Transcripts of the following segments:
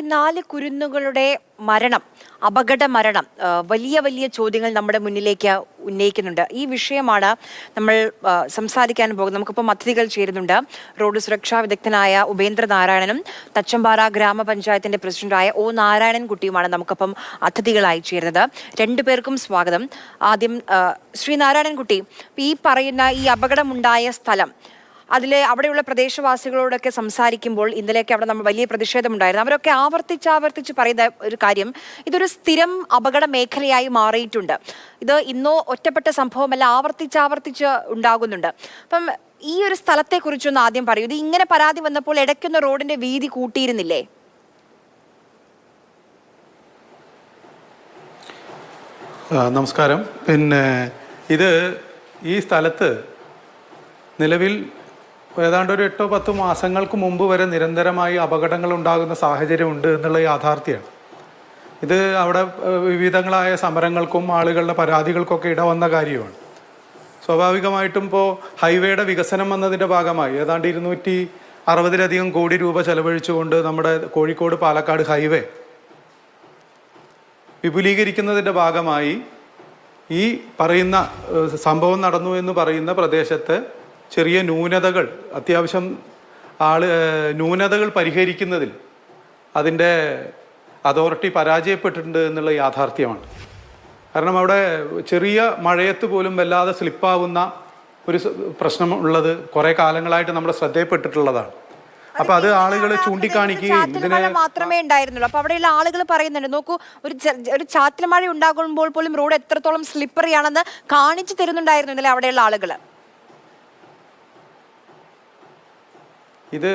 നാല് കുരുന്നുകളുടെ മരണം അപകട മരണം വലിയ വലിയ ചോദ്യങ്ങൾ നമ്മുടെ മുന്നിലേക്ക് ഉന്നയിക്കുന്നുണ്ട്. ഈ വിഷയമാണ് നമ്മൾ സംസാരിക്കാൻ പോകുന്നത്. നമുക്കിപ്പോൾ അതിഥികൾ ചേരുന്നുണ്ട്. റോഡ് സുരക്ഷാ വിദഗ്ധനായ ഉപേന്ദ്ര നാരായണനും തച്ചമ്പാറ ഗ്രാമപഞ്ചായത്തിന്റെ പ്രസിഡന്റായ ഒ നാരായണൻ കുട്ടിയുമാണ് നമുക്കിപ്പം അതിഥികളായി ചേരുന്നത്. രണ്ടുപേർക്കും സ്വാഗതം. ആദ്യം ശ്രീ നാരായണൻകുട്ടി ഈ പറയുന്ന ഈ അപകടമുണ്ടായ സ്ഥലം അതിലെ അവിടെയുള്ള പ്രദേശവാസികളോടൊക്കെ സംസാരിക്കുമ്പോൾ ഇന്നലെയൊക്കെ അവിടെ നമ്മൾ വലിയ പ്രതിഷേധമുണ്ടായിരുന്നു. അവരൊക്കെ ആവർത്തിച്ച് ആവർത്തിച്ച് പറയുന്ന ഒരു കാര്യം ഇതൊരു സ്ഥിരം അപകട മേഖലയായി മാറിയിട്ടുണ്ട്. ഇത് ഇന്നോ ഒറ്റപ്പെട്ട സംഭവമല്ല ആവർത്തിച്ച് ആവർത്തിച്ച് ഉണ്ടാകുന്നുണ്ട്. അപ്പം ഈ ഒരു സ്ഥലത്തെ കുറിച്ചൊന്ന് ആദ്യം പറയൂ. ഇത് ഇങ്ങനെ പരാതി വന്നപ്പോൾ ഇടയ്ക്കൊന്ന് റോഡിന്റെ വീതി കൂട്ടിയിരുന്നില്ലേ? നമസ്കാരം. പിന്നെ ഇത് ഈ സ്ഥലത്ത് നിലവിൽ ഏതാണ്ട് ഒരു എട്ടോ പത്തോ മാസങ്ങൾക്ക് മുമ്പ് വരെ നിരന്തരമായി അപകടങ്ങൾ ഉണ്ടാകുന്ന സാഹചര്യം ഉണ്ട് എന്നുള്ള യാഥാർത്ഥ്യമാണ്. ഇത് അവിടെ വിവിധങ്ങളായ സമരങ്ങൾക്കും ആളുകളുടെ പരാതികൾക്കൊക്കെ ഇടവന്ന കാര്യമാണ്. സ്വാഭാവികമായിട്ടും ഇപ്പോൾ ഹൈവേയുടെ വികസനം വന്നതിന്റെ ഭാഗമായി ഏതാണ്ട് ഇരുന്നൂറ്റി അറുപതിലധികം കോടി രൂപ ചെലവഴിച്ചുകൊണ്ട് നമ്മുടെ കോഴിക്കോട് പാലക്കാട് ഹൈവേ വിപുലീകരിക്കുന്നതിന്റെ ഭാഗമായി ഈ പറയുന്ന സംഭവം നടന്നു എന്ന് പറയുന്ന പ്രദേശത്ത് ചെറിയ ന്യൂനതകൾ അത്യാവശ്യം ആൾ ന്യൂനതകൾ പരിഹരിക്കുന്നതിൽ അതിന്റെ അതോറിറ്റി പരാജയപ്പെട്ടിട്ടുണ്ട് എന്നുള്ള യാഥാർത്ഥ്യമാണ്. കാരണം അവിടെ ചെറിയ മഴയത്ത് പോലും വല്ലാതെ സ്ലിപ്പാവുന്ന ഒരു പ്രശ്നം ഉള്ളത് കുറേ കാലങ്ങളായിട്ട് നമ്മുടെ ശ്രദ്ധയിൽപ്പെട്ടിട്ടുള്ളതാണ് അപ്പൊ അത് ആളുകൾ ചൂണ്ടിക്കാണിക്കുകയും ഇതിനെ മാത്രമേ ഉണ്ടായിരുന്നുള്ളൂ. അപ്പൊ അവിടെയുള്ള ആളുകൾ പറയുന്നുണ്ട് നോക്കൂ ഒരു ഒരു ചാറ്റൽ മഴ ഉണ്ടാകുമ്പോൾ പോലും റോഡ് എത്രത്തോളം സ്ലിപ്പറിയാണെന്ന് കാണിച്ചു തരുന്നുണ്ടായിരുന്നു ഇന്നലെ അവിടെയുള്ള ആളുകൾ ഇത്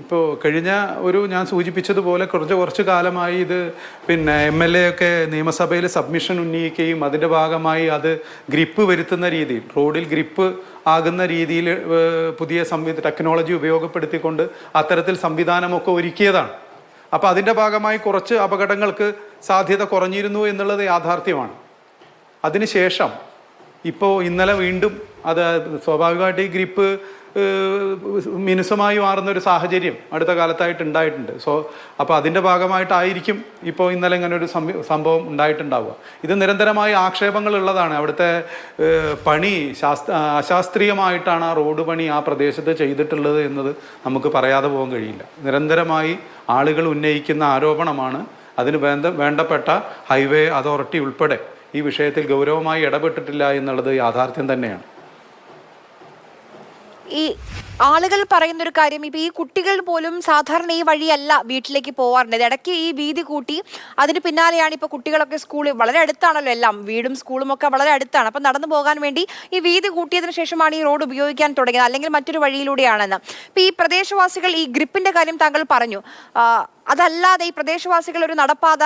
ഇപ്പോൾ കഴിഞ്ഞ ഒരു ഞാൻ സൂചിപ്പിച്ചതുപോലെ കുറച്ച് കുറച്ച് കാലമായി ഇത് പിന്നെ എം എൽ എ ഒക്കെ നിയമസഭയിൽ സബ്മിഷൻ ഉന്നയിക്കുകയും അതിന്റെ ഭാഗമായി അത് ഗ്രിപ്പ് വരുത്തുന്ന രീതിയിൽ റോഡിൽ ഗ്രിപ്പ് ആകുന്ന രീതിയിൽ പുതിയ സംവിധ ടെക്നോളജി ഉപയോഗപ്പെടുത്തിക്കൊണ്ട് അത്തരത്തിൽ സംവിധാനമൊക്കെ ഒരുക്കിയതാണ്. അപ്പോൾ അതിന്റെ ഭാഗമായി കുറച്ച് അപകടങ്ങൾക്ക് സാധ്യത കുറഞ്ഞിരുന്നു എന്നുള്ളത് യാഥാർത്ഥ്യമാണ്. അതിനുശേഷം ഇപ്പോൾ ഇന്നലെ വീണ്ടും അത് സ്വാഭാവികമായിട്ട് ഈ ഗ്രിപ്പ് മിനുസമായി മാറുന്ന ഒരു സാഹചര്യം അടുത്ത കാലത്തായിട്ട് ഉണ്ടായിട്ടുണ്ട്. സോ അപ്പോൾ അതിന്റെ ഭാഗമായിട്ടായിരിക്കും ഇപ്പോൾ ഇന്നലെ ഇങ്ങനെ ഒരു സംഭവം ഉണ്ടായിട്ടുണ്ടാവുക. ഇത് നിരന്തരമായി ആക്ഷേപങ്ങൾ ഉള്ളതാണ്. അവിടുത്തെ പണി ശാസ്ത്ര അശാസ്ത്രീയമായിട്ടാണ് ആ റോഡ് പണി ആ പ്രദേശത്ത് ചെയ്തിട്ടുള്ളത് എന്നത് നമുക്ക് പറയാതെ പോകാൻ കഴിയില്ല. നിരന്തരമായി ആളുകൾ ഉന്നയിക്കുന്ന ആരോപണമാണ് അതിന് വേണ്ട വേണ്ടപ്പെട്ട ഹൈവേ അതോറിറ്റി ഉൾപ്പെടെ ഈ വിഷയത്തിൽ ഗൗരവമായി ഇടപെട്ടിട്ടില്ല എന്നുള്ളത് യാഥാർത്ഥ്യം തന്നെയാണ്. ഈ ആളുകൾ പറയുന്ന ഒരു കാര്യം ഇപ്പൊ ഈ കുട്ടികൾ പോലും സാധാരണ ഈ വഴിയല്ല വീട്ടിലേക്ക് പോവാറുണ്ട് ഇടയ്ക്ക് ഈ വീതി കൂട്ടി അതിന് പിന്നാലെയാണ് ഇപ്പൊ കുട്ടികളൊക്കെ സ്കൂളിൽ വളരെ അടുത്താണല്ലോ എല്ലാം. വീടും സ്കൂളും ഒക്കെ വളരെ അടുത്താണ്. അപ്പൊ നടന്നു പോകാൻ വേണ്ടി ഈ വീതി കൂട്ടിയതിന് ശേഷമാണ് ഈ റോഡ് ഉപയോഗിക്കാൻ തുടങ്ങിയത് അല്ലെങ്കിൽ മറ്റൊരു വഴിയിലൂടെയാണെന്ന്. ഇപ്പൊ ഈ പ്രദേശവാസികൾ ഈ ഗ്രിപ്പിന്റെ കാര്യം താങ്കൾ പറഞ്ഞു. അതല്ലാതെ ഈ പ്രദേശവാസികൾ ഒരു നടപ്പാത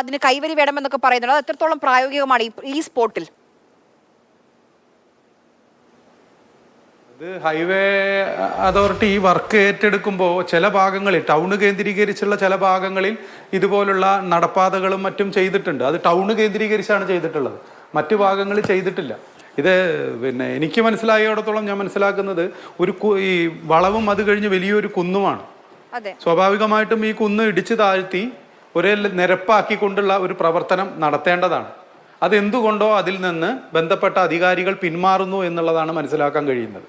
അതിന് കൈവരി വേണമെന്നൊക്കെ പറയുന്നുണ്ട്. അത് എത്രത്തോളം പ്രായോഗികമാണ് ഈ സ്പോട്ടിൽ? ഇത് ഹൈവേ അതോറിറ്റി ഈ വർക്ക് ഏറ്റെടുക്കുമ്പോൾ ചില ഭാഗങ്ങളിൽ ടൗൺ കേന്ദ്രീകരിച്ചുള്ള ചില ഭാഗങ്ങളിൽ ഇതുപോലുള്ള നടപ്പാതകളും മറ്റും ചെയ്തിട്ടുണ്ട്. അത് ടൗൺ കേന്ദ്രീകരിച്ചാണ് ചെയ്തിട്ടുള്ളത്. മറ്റു ഭാഗങ്ങളിൽ ചെയ്തിട്ടില്ല. ഇത് പിന്നെ എനിക്ക് മനസ്സിലായിടത്തോളം ഞാൻ മനസ്സിലാക്കുന്നത് ഒരു ഈ വളവും അത് കഴിഞ്ഞ് വലിയൊരു കുന്നുമാണ്. സ്വാഭാവികമായിട്ടും ഈ കുന്ന് ഇടിച്ചു താഴ്ത്തി ഒരേ നിരപ്പാക്കിക്കൊണ്ടുള്ള ഒരു പ്രവർത്തനം നടത്തേണ്ടതാണ്. അതെന്തുകൊണ്ടോ അതിൽ നിന്ന് ബന്ധപ്പെട്ട അധികാരികൾ പിന്മാറുന്നു എന്നുള്ളതാണ് മനസ്സിലാക്കാൻ കഴിയുന്നത്.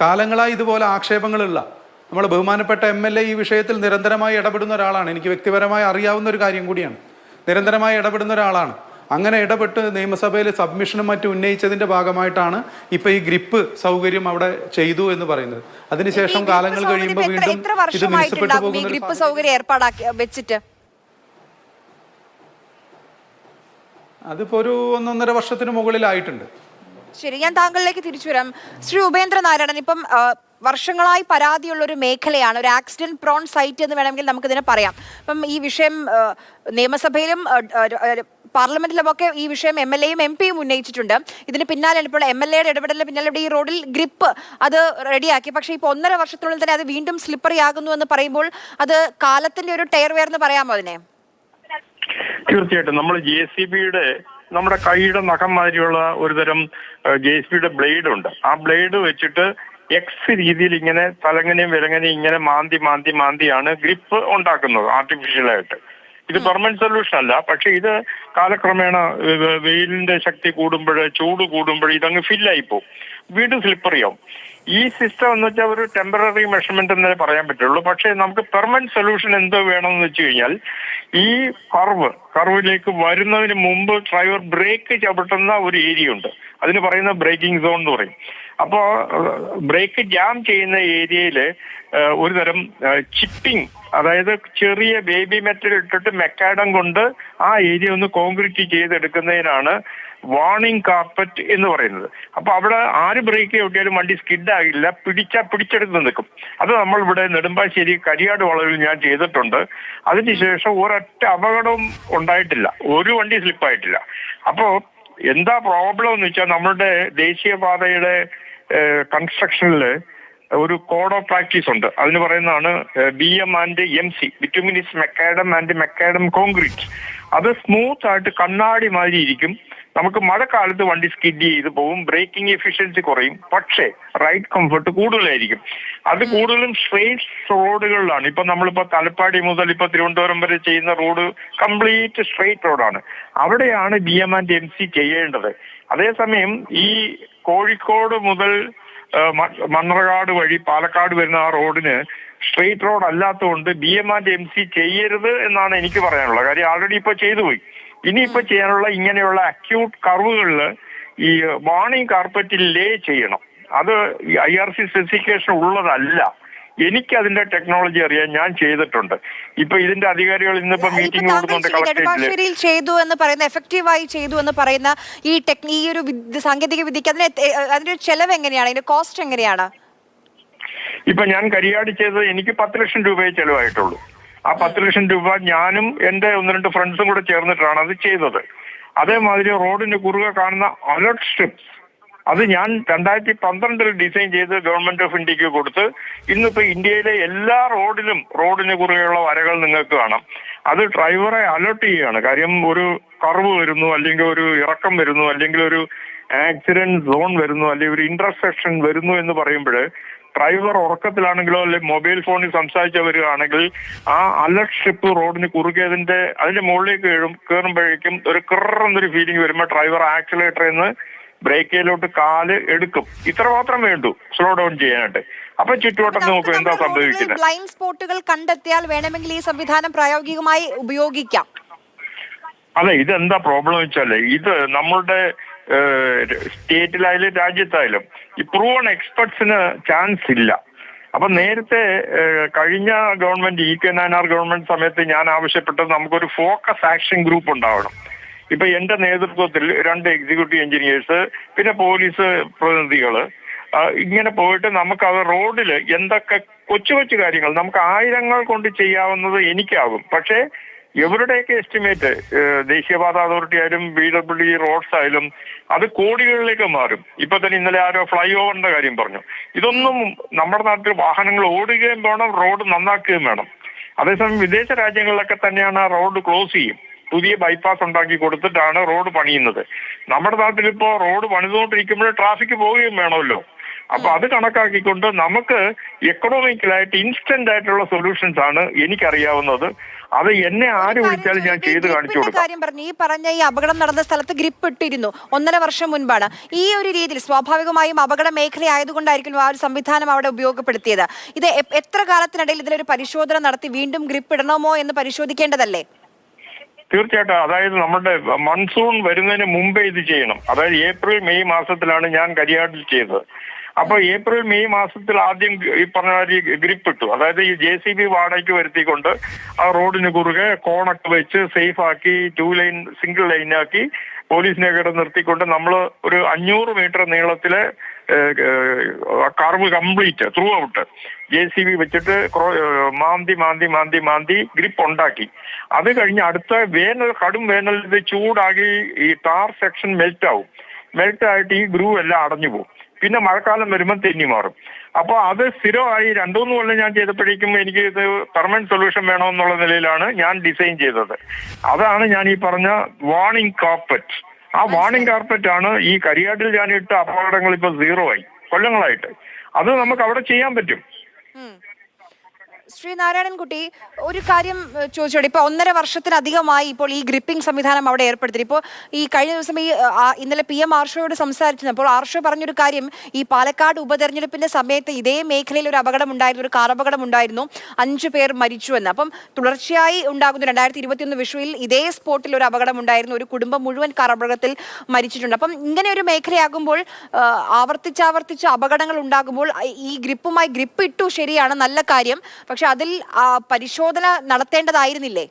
കാലങ്ങളായി ഇതുപോലെ ആക്ഷേപങ്ങളുള്ള നമ്മൾ ബഹുമാനപ്പെട്ട എം എൽ എ ഈ വിഷയത്തിൽ നിരന്തരമായി ഇടപെടുന്ന ഒരാളാണ്. എനിക്ക് വ്യക്തിപരമായി അറിയാവുന്ന ഒരു കാര്യം കൂടിയാണ്. നിരന്തരമായി ഇടപെടുന്ന ഒരാളാണ്. അങ്ങനെ ഇടപെട്ട് നിയമസഭയിൽ സബ്മിഷനും മറ്റും ഉന്നയിച്ചതിന്റെ ഭാഗമായിട്ടാണ് ഇപ്പൊ ഈ ഗ്രിപ്പ് സൗകര്യം അവിടെ ചെയ്തു എന്ന് പറയുന്നത്. അതിനുശേഷം കാലങ്ങൾ കഴിയുമ്പോൾ വീണ്ടും ഇത് മിനിസപ്പെട്ടു പോകുന്ന ഗ്രിപ്പ് സൗകര്യം ഏർപ്പാടാക്കി വെച്ചിട്ട്? അതിപ്പോ ഒരു ഒന്നൊന്നര വർഷത്തിന് മുകളിലായിട്ടുണ്ട്. ശരി ഞാൻ താങ്കളിലേക്ക് തിരിച്ചു വരാം. ശ്രീ ഉപേന്ദ്ര നാരായണൻ ഇപ്പം വർഷങ്ങളായി പരാതിയുള്ള ഒരു മേഖലയാണ് ഒരു ആക്സിഡന്റ് പ്രോൺ സൈറ്റ് എന്ന് വേണമെങ്കിൽ നമുക്കിതിനെ പറയാം. അപ്പം ഈ വിഷയം നിയമസഭയിലും പാർലമെന്റിലും ഒക്കെ ഈ വിഷയം എം എൽ എയും എം പിയും ഉന്നയിച്ചിട്ടുണ്ട്. ഇതിന് പിന്നാലെ ഇപ്പോൾ എം എൽ എയുടെ ഇടപെടലിന് പിന്നാലെ ഈ റോഡിൽ ഗ്രിപ്പ് അത് റെഡിയാക്കി പക്ഷേ ഇപ്പോൾ ഒന്നര വർഷത്തിനുള്ളിൽ തന്നെ അത് വീണ്ടും സ്ലിപ്പറി ആകുന്നു എന്ന് പറയുമ്പോൾ അത് കാലത്തിന്റെ ഒരു ടയർ വേർന്ന് പറയാമോ അതിനെ? തീർച്ചയായിട്ടും. നമ്മൾ ജെ സി ബിയുടെ നമ്മുടെ കൈയുടെ നഖം മാതിരിയുള്ള ഒരുതരം ജെ സി ബിയുടെ ബ്ലേഡ് ഉണ്ട്. ആ ബ്ലേഡ് വെച്ചിട്ട് എക്സ് രീതിയിൽ ഇങ്ങനെ തലങ്ങനെയും വിലങ്ങനെയും ഇങ്ങനെ മാന്തി മാന്തി മാന്തിയാണ് ഗ്രിപ്പ് ഉണ്ടാക്കുന്നത് ആർട്ടിഫിഷ്യലായിട്ട് ഇത് പെർമനന്റ് സൊല്യൂഷൻ അല്ല പക്ഷെ ഇത് കാലക്രമേണ വെയിലിന്റെ ശക്തി കൂടുമ്പോൾ ചൂട് കൂടുമ്പോൾ ഇതങ്ങ് ഫില്ലായി പോകും വീണ്ടും സ്ലിപ്പറി ആവും. ഈ സിസ്റ്റം എന്ന് വെച്ചാൽ ഒരു ടെമ്പററി മെഷർമെന്റ് എന്നേ പറയാൻ പറ്റുള്ളൂ. പക്ഷേ നമുക്ക് പെർമനന്റ് സൊല്യൂഷൻ എന്തോ വേണമെന്ന് വെച്ച് കഴിഞ്ഞാൽ ഈ കർവ് കർവിലേക്ക് വരുന്നതിന് മുമ്പ് ഡ്രൈവർ ബ്രേക്ക് ചവിട്ടുന്ന ഒരു ഏരിയ ഉണ്ട്. അതിന് പറയുന്ന ബ്രേക്കിംഗ് സോൺ എന്ന് പറയും. അപ്പോൾ ബ്രേക്ക് ജാം ചെയ്യുന്ന ഏരിയയിൽ ഒരു തരം ചിപ്പിംഗ് അതായത് ചെറിയ ബേബി മെറ്റൽ ഇട്ടിട്ട് മെക്കാഡം കൊണ്ട് ആ ഏരിയ ഒന്ന് കോൺക്രീറ്റ് ചെയ്തെടുക്കുന്നതിനാണ് വാർണിംഗ് കാർപ്പറ്റ് എന്ന് പറയുന്നത്. അപ്പൊ അവിടെ ആര് ബ്രേക്ക് ചവിട്ടിയാലും വണ്ടി സ്കിഡ് ആകില്ല. പിടിച്ച പിടിച്ചെടുത്ത് നിൽക്കും. അത് നമ്മൾ ഇവിടെ നെടുമ്പാശ്ശേരി കരിയാട് വളവിൽ ഞാൻ ചെയ്തിട്ടുണ്ട്. അതിനുശേഷം ഒരൊറ്റ അപകടവും ഉണ്ടായിട്ടില്ല. ഒരു വണ്ടി സ്ലിപ്പായിട്ടില്ല അപ്പോ എന്താ പ്രോബ്ലം എന്ന് വെച്ചാൽ നമ്മളുടെ ദേശീയപാതയുടെ കൺസ്ട്രക്ഷനിൽ ഒരു കോഡ് ഓഫ് പ്രാക്ടീസ് ഉണ്ട്. അതിന് പറയുന്നതാണ് B M and M C bituminous macadam and macadam concrete അത് സ്മൂത്ത് ആയിട്ട് കണ്ണാടി മാതിരി ഇരിക്കും. നമുക്ക് മഴക്കാലത്ത് വണ്ടി സ്കിഡ് ചെയ്ത് പോകും ബ്രേക്കിംഗ് എഫിഷ്യൻസി കുറയും. പക്ഷേ റൈഡ് കംഫർട്ട് കൂടുതലായിരിക്കും. അത് കൂടുതലും സ്ട്രെയിറ്റ് റോഡുകളിലാണ് ഇപ്പൊ നമ്മളിപ്പോ തലപ്പാടി മുതൽ ഇപ്പൊ തിരുവനന്തപുരം വരെ ചെയ്യുന്ന റോഡ് കംപ്ലീറ്റ് സ്ട്രെയിറ്റ് റോഡാണ് അവിടെയാണ് B M and M C ചെയ്യേണ്ടത്. അതേസമയം ഈ കോഴിക്കോട് മുതൽ മണ്ണറകാട് വഴി പാലക്കാട് വരുന്ന ആ റോഡിന് സ്ട്രെയിറ്റ് റോഡ് അല്ലാത്തതുകൊണ്ട് B M and M C ചെയ്യരുത് എന്നാണ് എനിക്ക് പറയാനുള്ളത്. കാര്യം ആൾറെഡി ഇപ്പൊ ചെയ്തു പോയി. ഇനിയിപ്പോ ചെയ്യാനുള്ള ഇങ്ങനെയുള്ള അക്യൂട്ട് കർവുകളിൽ ഈ മോർണിംഗ് കാർപ്പറ്റിൽ ലേ ചെയ്യണം. അത് ഐ ആർ സി സ്പെസിഫിക്കേഷൻ ഉള്ളതല്ല. എനിക്ക് അതിന്റെ ടെക്നോളജി അറിയാൻ ഞാൻ ചെയ്തിട്ടുണ്ട്. ഇപ്പൊ ഇതിന്റെ അധികാരികൾ ഇന്നിപ്പോ മീറ്റിംഗ് ചെയ്തു എന്ന് പറയുന്ന എഫക്റ്റീവായി ചെയ്തു എന്ന് പറയുന്ന ഈ ടെക് ഈ ഒരു സാങ്കേതിക വിദ്യക്ക് അതിന് അതിന്റെ ഒരു ചെലവ് എങ്ങനെയാണ്? അതിന്റെ കോസ്റ്റ് എങ്ങനെയാണ്? ഇപ്പൊ ഞാൻ കരിയാടി ചെയ്തത് എനിക്ക് പത്ത് ലക്ഷം രൂപയെ ചെലവായിട്ടുള്ളൂ. ആ പത്ത് ലക്ഷം രൂപ ഞാനും എന്റെ ഒന്ന് രണ്ട് ഫ്രണ്ട്സും കൂടെ ചേർന്നിട്ടാണ് അത് ചെയ്തത്. അതേമാതിരി റോഡിന് കുറുകെ കാണുന്ന അലർട്ട് സ്ട്രിപ്സ്. അത് ഞാൻ രണ്ടായിരത്തി പന്ത്രണ്ടിൽ ഡിസൈൻ ചെയ്ത് ഗവൺമെന്റ് ഓഫ് ഇന്ത്യയ്ക്ക് കൊടുത്ത് ഇന്നിപ്പോ ഇന്ത്യയിലെ എല്ലാ റോഡിലും റോഡിന് കുറുകെയുള്ള വരകൾ നിങ്ങൾക്ക് കാണാം. അത് ഡ്രൈവറെ അലർട്ട് ചെയ്യുകയാണ്. കാര്യം ഒരു കർവ് വരുന്നു അല്ലെങ്കിൽ ഒരു ഇറക്കം വരുന്നു അല്ലെങ്കിൽ ഒരു ആക്സിഡന്റ് സോൺ വരുന്നു അല്ലെങ്കിൽ ഒരു ഇന്റർസെക്ഷൻ വരുന്നു എന്ന് പറയുമ്പോൾ ഡ്രൈവർ ഉറക്കത്തിലാണെങ്കിലോ അല്ലെ മൊബൈൽ ഫോണിൽ സംസാരിച്ചു വരികയാണെങ്കിൽ ആ അലർട്ട് ഷിപ്പ് റോഡിന് കുറുകിയതിന്റെ അതിന്റെ മുകളിലേക്ക് കീഴും കയറുമ്പോഴേക്കും ഒരു കിറന്നൊരു ഫീലിംഗ് വരുമ്പോൾ ഡ്രൈവർ ആക്സിലേറ്ററിൽ നിന്ന് ബ്രേക്കിലോട്ട് കാൽ എടുക്കും. ഇത്ര മാത്രം വേണ്ടു. സ്ലോ ഡൗൺ ചെയ്യാനായിട്ട്. അപ്പൊ ചുറ്റുവട്ടം നോക്കും എന്താ സംഭവിക്കുന്നത് ബ്ലൈൻഡ് സ്പോട്ടുകൾ കണ്ടെത്തിയാൽ വേണമെങ്കിൽ ഈ സംവിധാനം പ്രായോഗികമായി ഉപയോഗിക്കാം. അതെ ഇതെന്താ പ്രോബ്ലം വെച്ചാൽ ഇത് നമ്മളുടെ സ്റ്റേറ്റിലായാലും രാജ്യത്തായാലും ഈ പ്രൂവൺ എക്സ്പെർട്സിന് ചാൻസ് ഇല്ല. അപ്പൊ നേരത്തെ കഴിഞ്ഞ government E K Nayanar government സമയത്ത് ഞാൻ ആവശ്യപ്പെട്ടത് നമുക്കൊരു ഫോക്കസ് ആക്ഷൻ ഗ്രൂപ്പ് ഉണ്ടാവണം. ഇപ്പൊ എന്റെ നേതൃത്വത്തിൽ രണ്ട് എക്സിക്യൂട്ടീവ് എഞ്ചിനീയേഴ്സ് പിന്നെ പോലീസ് പ്രതിനിധികൾ ഇങ്ങനെ പോയിട്ട് നമുക്ക് അത് റോഡിൽ എന്തൊക്കെ കൊച്ചു കൊച്ചു കാര്യങ്ങൾ നമുക്ക് ആയിരങ്ങൾ കൊണ്ട് ചെയ്യാവുന്നത് എനിക്കാകും. പക്ഷേ ഇവരുടെയൊക്കെ എസ്റ്റിമേറ്റ് ദേശീയപാത അതോറിറ്റി ആയാലും ബി ഡബ്ല്യു റോഡ്സ് ആയാലും അത് കോടികളിലേക്ക് മാറും. ഇപ്പൊ തന്നെ ഇന്നലെ ആരോ ഫ്ലൈ ഓവറിന്റെ കാര്യം പറഞ്ഞു. ഇതൊന്നും നമ്മുടെ നാട്ടിൽ വാഹനങ്ങൾ ഓടുകയും വേണം റോഡ് നന്നാക്കുകയും വേണം. അതേസമയം വിദേശ രാജ്യങ്ങളിലൊക്കെ തന്നെയാണ് ആ റോഡ് ക്ലോസ് ചെയ്യും. പുതിയ ബൈപ്പാസ് ഉണ്ടാക്കി കൊടുത്തിട്ടാണ് റോഡ് പണിയുന്നത്. നമ്മുടെ നാട്ടിലിപ്പോ റോഡ് പണിതുകൊണ്ടിരിക്കുമ്പോൾ ട്രാഫിക് പോവുകയും വേണമല്ലോ. അപ്പൊ അത് കണക്കാക്കിക്കൊണ്ട് നമുക്ക് എക്കണോമിക്കലായിട്ട് ഇൻസ്റ്റന്റ് ആയിട്ടുള്ള സൊല്യൂഷൻസ് ആണ് എനിക്കറിയാവുന്നത്. അത് എന്നെ ആര് വിളിച്ചാലും ഞാൻ ചെയ്ത് കാണിച്ചു കാര്യം പറഞ്ഞു. ഈ പറഞ്ഞ ഈ അപകടം നടന്ന സ്ഥലത്ത് ഗ്രിപ്പ് ഇട്ടിരുന്നു. ഒന്നര വർഷം മുൻപാണ്. ഈ ഒരു രീതിയിൽ സ്വാഭാവികമായും അപകട മേഖല ആയതുകൊണ്ടായിരിക്കും ആ ഒരു സംവിധാനം അവിടെ ഉപയോഗപ്പെടുത്തിയത്. ഇത് എത്ര കാലത്തിനിടയിൽ ഇതിലൊരു പരിശോധന നടത്തി വീണ്ടും ഗ്രിപ്പ് ഇടണമോ എന്ന് പരിശോധിക്കേണ്ടതല്ലേ? തീർച്ചയായിട്ടും. അതായത് നമ്മുടെ മൺസൂൺ വരുന്നതിന് മുമ്പേ ഇത് ചെയ്യണം. അതായത് ഏപ്രിൽ മെയ് മാസത്തിലാണ് ഞാൻ കരിയാട്ടിൽ ചെയ്തത്. അപ്പൊ ഏപ്രിൽ മെയ് മാസത്തിൽ ആദ്യം ഈ പറഞ്ഞ മാതിരി ഗ്രിപ്പ് ഇട്ടു അതായത് ഈ ജെ സി ബി വാടകയ്ക്ക് വരുത്തിക്കൊണ്ട് ആ റോഡിന് കുറുകെ കോണൊക്കെ വെച്ച് സേഫ് ആക്കി ടൂ ലൈൻ സിംഗിൾ ലൈനാക്കി പോലീസിനെ കിട നിർത്തിക്കൊണ്ട് നമ്മൾ ഒരു അഞ്ഞൂറ് metre നീളത്തിലെ curve complete throughout J C B വെച്ചിട്ട് മാന്തി മാന്തി മാന്തി മാന്തി ഗ്രിപ്പ് ഉണ്ടാക്കി. അത് കഴിഞ്ഞ് അടുത്ത വേനൽ കടും വേനൽ ഇത് ചൂടാകി ഈ ടാർ സെക്ഷൻ മെൽറ്റ് ആവും മെൽറ്റ് ആയിട്ട് ഈ ഗ്രൂ എല്ലാം അടഞ്ഞു പോകും. പിന്നെ മഴക്കാലം വരുമ്പോൾ തെന്നി മാറും. അപ്പൊ അത് സ്ഥിരമായി രണ്ടു മൂന്ന് കൊല്ലം ഞാൻ ചെയ്തപ്പോഴേക്കും എനിക്ക് ഇത് പെർമനന്റ് സൊല്യൂഷൻ വേണമെന്നുള്ള നിലയിലാണ് ഞാൻ ഡിസൈൻ ചെയ്തത്. അതാണ് ഞാൻ ഈ പറഞ്ഞ വാണിംഗ് കാർപ്പറ്റ് ആ വാണിംഗ് കാർപ്പറ്റ് ആണ് ഈ കരിയാട്ടിൽ ഞാൻ ഇട്ട അപകടങ്ങൾ ഇപ്പൊ സീറോ ആയി കൊല്ലങ്ങളായിട്ട്. അത് നമുക്ക് അവിടെ ചെയ്യാൻ പറ്റും. ശ്രീ നാരായണൻകുട്ടി ഒരു കാര്യം ചോദിച്ചോട്ടെ. ഇപ്പൊ ഒന്നര വർഷത്തിലധികമായി ഇപ്പോൾ ഈ ഗ്രിപ്പിംഗ് സംവിധാനം അവിടെ ഏർപ്പെടുത്തി ഇപ്പോൾ ഈ കഴിഞ്ഞ ദിവസം ഈ ഇന്നലെ പി എം ആർഷോയോട് സംസാരിച്ചപ്പോൾ ആർഷോ പറഞ്ഞൊരു കാര്യം ഈ പാലക്കാട് ഉപതെരഞ്ഞെടുപ്പിന്റെ സമയത്ത് ഇതേ മേഖലയിൽ ഒരു അപകടം ഉണ്ടായിരുന്നു ഒരു കാർ അപകടം ഉണ്ടായിരുന്നു. അഞ്ചു പേർ മരിച്ചു എന്ന്. അപ്പം തുടർച്ചയായി ഉണ്ടാകുന്ന രണ്ടായിരത്തി ഇരുപത്തിയൊന്ന് വിഷുവിൽ ഇതേ സ്പോട്ടിൽ ഒരു അപകടം ഉണ്ടായിരുന്നു. ഒരു കുടുംബം മുഴുവൻ കാർ അപകടത്തിൽ മരിച്ചിട്ടുണ്ട്. അപ്പം ഇങ്ങനെ ഒരു മേഖലയാകുമ്പോൾ ആവർത്തിച്ചാവർത്തിച്ച് അപകടങ്ങൾ ഉണ്ടാകുമ്പോൾ ഈ ഗ്രിപ്പുമായി ഗ്രിപ്പ് ഇട്ടു ശരിയാണ് നല്ല കാര്യം. പക്ഷെ അതിൽ പരിശോധന നടത്തേണ്ടതായിരുന്നില്ലേ?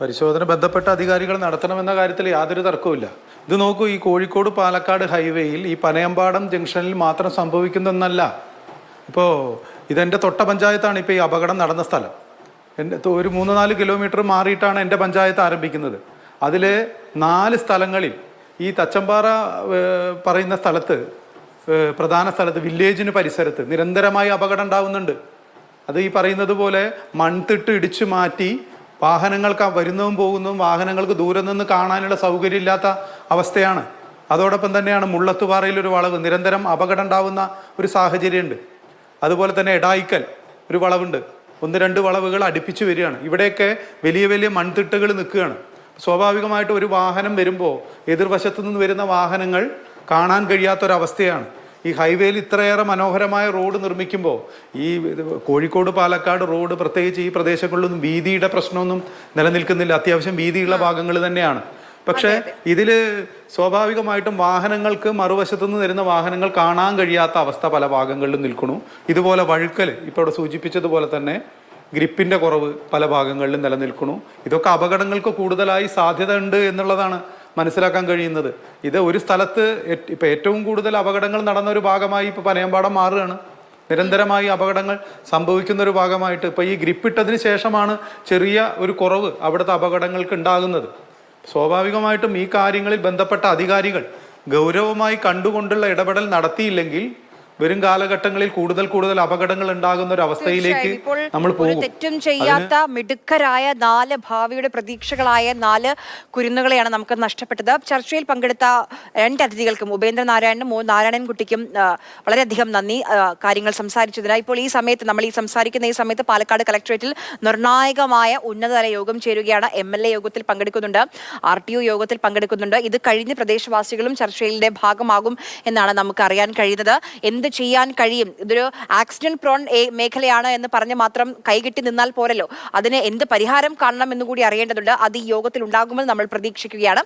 പരിശോധന ബന്ധപ്പെട്ട അധികാരികൾ നടത്തണമെന്ന കാര്യത്തിൽ യാതൊരു തർക്കവുമില്ല. ഇത് നോക്കൂ ഈ കോഴിക്കോട് പാലക്കാട് ഹൈവേയിൽ ഈ പനയമ്പാടം ജംഗ്ഷനിൽ മാത്രം സംഭവിക്കുന്നൊന്നല്ല ഇപ്പോൾ ഇതെന്റെ തൊട്ട പഞ്ചായത്താണ് ഇപ്പോൾ ഈ അപകടം നടന്ന സ്ഥലം. എന്റെ ഒരു മൂന്ന് നാല് കിലോമീറ്റർ മാറിയിട്ടാണ് എന്റെ പഞ്ചായത്ത് ആരംഭിക്കുന്നത്. അതിലെ നാല് സ്ഥലങ്ങളിൽ ഈ തച്ചമ്പാറ പറയുന്ന സ്ഥലത്ത് പ്രധാന സ്ഥലത്ത് വില്ലേജിന് പരിസരത്ത് നിരന്തരമായി അപകടം ഉണ്ടാവുന്നുണ്ട്. അത് ഈ പറയുന്നത് പോലെ മൺതിട്ട് ഇടിച്ചു മാറ്റി വാഹനങ്ങൾക്ക് വരുന്നതും പോകുന്നതും വാഹനങ്ങൾക്ക് ദൂരെ നിന്ന് കാണാനുള്ള സൗകര്യമില്ലാത്ത അവസ്ഥയാണ്. അതോടൊപ്പം തന്നെയാണ് മുള്ളത്തുപാറയിൽ ഒരു വളവ്. നിരന്തരം അപകടം ഉണ്ടാവുന്ന ഒരു സാഹചര്യമുണ്ട്. അതുപോലെ തന്നെ എടായിക്കൽ ഒരു വളവുണ്ട്. ഒന്ന് രണ്ട് വളവുകൾ അടുപ്പിച്ച് വരികയാണ്. ഇവിടെയൊക്കെ വലിയ വലിയ മൺതിട്ടുകൾ നിൽക്കുകയാണ്. സ്വാഭാവികമായിട്ട് ഒരു വാഹനം വരുമ്പോൾ എതിർവശത്തു നിന്ന് വരുന്ന വാഹനങ്ങൾ കാണാൻ കഴിയാത്തൊരവസ്ഥയാണ്. ഈ ഹൈവേയിൽ ഇത്രയേറെ മനോഹരമായ റോഡ് നിർമ്മിക്കുമ്പോൾ ഈ കോഴിക്കോട് പാലക്കാട് റോഡ് പ്രത്യേകിച്ച് ഈ പ്രദേശങ്ങളിലൊന്നും വീതിയുടെ പ്രശ്നമൊന്നും നിലനിൽക്കുന്നില്ല. അത്യാവശ്യം വീതിയുള്ള ഭാഗങ്ങൾ തന്നെയാണ്. പക്ഷേ ഇതിൽ സ്വാഭാവികമായിട്ടും വാഹനങ്ങൾക്ക് മറുവശത്തു നിന്ന് വരുന്ന വാഹനങ്ങൾ കാണാൻ കഴിയാത്ത അവസ്ഥ പല ഭാഗങ്ങളിലും നിൽക്കണു ഇതുപോലെ വഴുക്കൽ ഇപ്പോൾ ഇവിടെ സൂചിപ്പിച്ചതുപോലെ തന്നെ ഗ്രിപ്പിന്റെ കുറവ് പല ഭാഗങ്ങളിലും നിലനിൽക്കണു ഇതൊക്കെ അപകടങ്ങൾക്ക് കൂടുതലായി സാധ്യത ഉണ്ട് എന്നുള്ളതാണ് മനസ്സിലാക്കാൻ കഴിയുന്നത്. ഇത് ഒരു സ്ഥലത്ത് ഇപ്പം ഏറ്റവും കൂടുതൽ അപകടങ്ങൾ നടന്ന ഒരു ഭാഗമായി ഇപ്പോൾ പനയമ്പാടം മാറുകയാണ്. നിരന്തരമായി അപകടങ്ങൾ സംഭവിക്കുന്ന ഒരു ഭാഗമായിട്ട് ഇപ്പം ഈ ഗ്രിപ്പിട്ടതിന് ശേഷമാണ് ചെറിയ ഒരു കുറവ് അവിടുത്തെ അപകടങ്ങൾക്ക് ഉണ്ടാകുന്നത്. സ്വാഭാവികമായിട്ടും ഈ കാര്യങ്ങളിൽ ബന്ധപ്പെട്ട അധികാരികൾ ഗൗരവമായി കണ്ടുകൊണ്ടുള്ള ഇടപെടൽ നടത്തിയില്ലെങ്കിൽ വരും കാലഘട്ടങ്ങളിൽ കൂടുതൽ കൂടുതൽ അപകടങ്ങൾ ഉണ്ടാകുന്ന ഒരു അവസ്ഥയിലേക്ക് നമ്മൾ പോകും. തെറ്റും ചെയ്യാത്ത മിടുക്കരായ നാല് ഭാവിയുടെ പ്രതീക്ഷകളായ നാല് കുരുന്നുകളെയാണ് നമുക്ക് നഷ്ടപ്പെട്ടത്. ചർച്ചയിൽ പങ്കെടുത്ത രണ്ട് അതിഥികൾക്കും ഉപേന്ദ്രനാരായണനും മോ നാരായണൻകുട്ടിക്കും വളരെയധികം നന്ദി കാര്യങ്ങൾ സംസാരിച്ചതിന്. ഇപ്പോൾ ഈ സമയത്ത് നമ്മൾ ഈ സംസാരിക്കുന്ന ഈ സമയത്ത് പാലക്കാട് കളക്ടറേറ്റിൽ നിർണായകമായ ഉന്നതതല യോഗം ചേരുകയാണ്. എം എൽ എ യോഗത്തിൽ പങ്കെടുക്കുന്നുണ്ട്. ആർ ടി ഒ യോഗത്തിൽ പങ്കെടുക്കുന്നുണ്ട്. ഇത് കഴിഞ്ഞ് പ്രദേശവാസികളും ചർച്ചയിലെ ഭാഗമാകും എന്നാണ് നമുക്ക് അറിയാൻ കഴിയുന്നത്. എന്ത് ചെയ്യാൻ കഴിയും? ഇതൊരു ആക്സിഡന്റ് പ്രോൺ മേഖലയാണ് എന്ന് പറഞ്ഞ് മാത്രം കൈകെട്ടി നിന്നാൽ പോരല്ലോ. അതിന് എന്ത് പരിഹാരം കാണണം എന്നുകൂടി അറിയേണ്ടതുണ്ട്. അത് ഈ യോഗത്തിൽ ഉണ്ടാകുമെന്ന് നമ്മൾ പ്രതീക്ഷിക്കുകയാണ്.